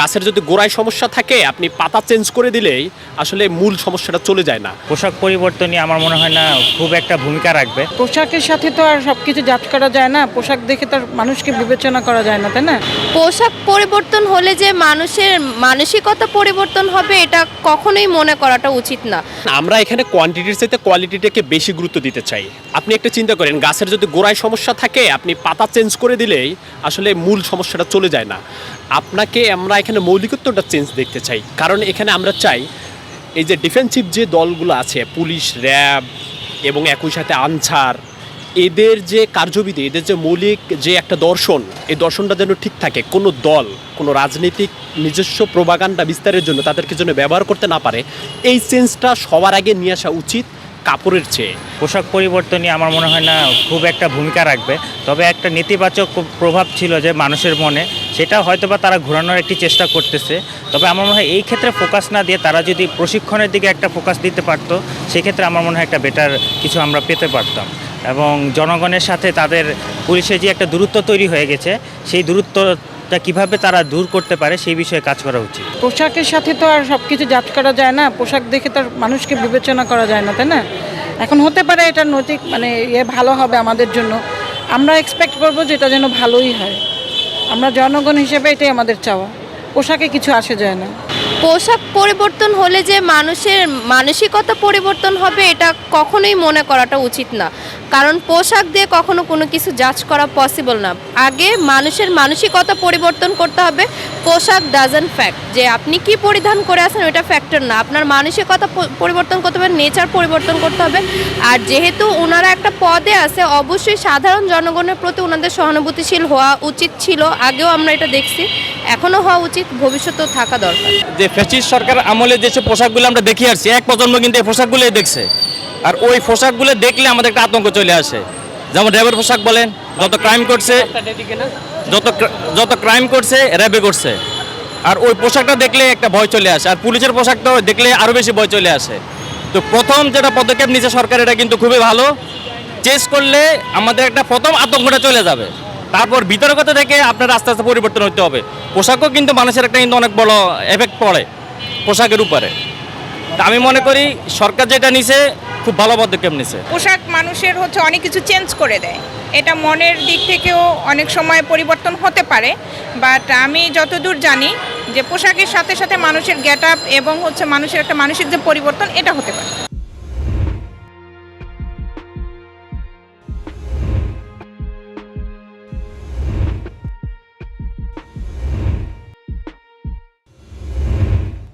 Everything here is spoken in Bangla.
গাছের যদি গোড়ায় সমস্যা থাকে আপনি পাতা চেঞ্জ করে দিলেই আসলে মূল সমস্যাটা চলে যায় না। পোশাক পরিবর্তনই আমার মনে হয় না খুব একটা ভূমিকা রাখবে। পোশাকের সাথে তো আর সব কিছু জাজ করা যায় না। পোশাক দেখে তার মানুষকে বিবেচনা করা যায় না তাই না? পোশাক পরিবর্তন হলে যে মানুষের মানসিকতা পরিবর্তন হবে এটা কখনোই মনে করাটা উচিত না। আমরা এখানে কোয়ান্টিটির চাইতে কোয়ালিটিটাকে বেশি গুরুত্ব দিতে চাই। আপনি একটা চিন্তা করেন গাছের যদি গোড়ায় সমস্যা থাকে আপনি পাতা চেঞ্জ করে দিলেই আসলে মূল সমস্যাটা চলে যায় না। আপনাকে আমরা এখানে মৌলিকত্বটা চেঞ্জ দেখতে চাই। কারণ এখানে আমরা চাই, এই যে ডিফেন্সিভ যে দলগুলো আছে, পুলিশ, র্যাব এবং একই সাথে আনসার, এদের যে কার্যবিধি, এদের যে মৌলিক যে একটা দর্শন, এই দর্শনটা যেন ঠিক থাকে। কোনো দল, কোনো রাজনৈতিক নিজস্ব প্রবাগান্ডা বিস্তারের জন্য তাদেরকে যেন ব্যবহার করতে না পারে, এই চেঞ্জটা সবার আগে নিয়ে আসা উচিত। কাপড়ের চেয়ে। পোশাক পরিবর্তনই আমার মনে হয় না খুব একটা ভূমিকা রাখবে। তবে একটা নেতিবাচক প্রভাব ছিল যে মানুষের মনে, সেটা হয়তো বা তারা ঘোরানোর একটি চেষ্টা করতেছে। তবে আমার মনে হয় এই ক্ষেত্রে ফোকাস না দিয়ে তারা যদি প্রশিক্ষণের দিকে একটা ফোকাস দিতে পারতো, সেক্ষেত্রে আমার মনে হয় একটা বেটার কিছু আমরা পেতে পারতাম। এবং জনগণের সাথে তাদের পুলিশের যে একটা দূরত্ব তৈরি হয়ে গেছে, সেই দূরত্বটা কীভাবে তারা দূর করতে পারে সেই বিষয়ে কাজ করা উচিত? পোশাকের সাথে তো আর সব কিছু জাজ করা যায় না। পোশাক দেখে তার মানুষকে বিবেচনা করা যায় না তাই না? এখন হতে পারে এটা নৈতিক মানে ইয়ে ভালো হবে আমাদের জন্য। আমরা এক্সপেক্ট করব যে এটা যেন ভালোই হয়। আমরা জনগণ হিসেবে এটাই আমাদের চাওয়া। পোশাকে কিছু আসে যায় না। পোশাক পরিবর্তন হলে যে মানুষের মানসিকতা পরিবর্তন হবে এটা কখনোই মনে করাটা উচিত না। কারণ পোশাক দিয়ে কখনো কোনো কিছু জাজ করা পসিবল না। আগে মানুষের মানসিকতা পরিবর্তন করতে হবে। পোশাক ডাজন ফ্যাক্ট যে আপনি কি পরিধান করে আছেন ওটা ফ্যাক্টর না। আপনার মানসিকতা পরিবর্তন করতে হবে নেচার পরিবর্তন করতে হবে। আর যেহেতু ওনারা একটা পদে আছে, অবশ্যই সাধারণ জনগণের প্রতি ওনাদের সহানুভূতিশীল হওয়া উচিত ছিল। আগেও আমরা এটা দেখছি। এখনও হওয়া উচিত। ভবিষ্যতেও থাকা দরকার। যে ফ্যাসিস্ট সরকার আমলে যেসব পোশাকগুলো আমরা দেখে আসছি, এক প্রজন্ম কিন্তু এই পোশাকগুলোই দেখছে। আর ওই পোশাকগুলো দেখলে আমাদের একটা আতঙ্ক চলে আসে। যেমন র্যাবের পোশাক বলেন, যত ক্রাইম করছে, যত যত ক্রাইম করছে র্যাবে করছে। আর ওই পোশাকটা দেখলে একটা ভয় চলে আসে, আর পুলিশের পোশাকটা দেখলে আরও বেশি ভয় চলে আসে। তো প্রথম যেটা পদক্ষেপ নিচ্ছে সরকার, এটা কিন্তু খুবই ভালো। চেস করলে আমাদের একটা প্রথম আতঙ্কটা চলে যাবে। তারপর বিতর্কত থেকে আপনার আস্তে আস্তে পরিবর্তন হতে হবে। পোশাকও কিন্তু মানুষের একটা কিন্তু অনেক বড় এফেক্ট পড়ে পোশাকের উপরে। আমি মনে করি সরকার যেটা নিছে খুব ভালো পদক্ষেপ নিছে। পোশাক মানুষের হচ্ছে অনেক কিছু চেঞ্জ করে দেয়। এটা মনের দিক থেকেও অনেক সময় পরিবর্তন হতে পারে বাট আমি যতদূর জানি যে পোশাকের সাথে সাথে মানুষের গেট আপ এবং হচ্ছে মানুষের একটা মানসিক যে পরিবর্তন, এটা হতে পারে।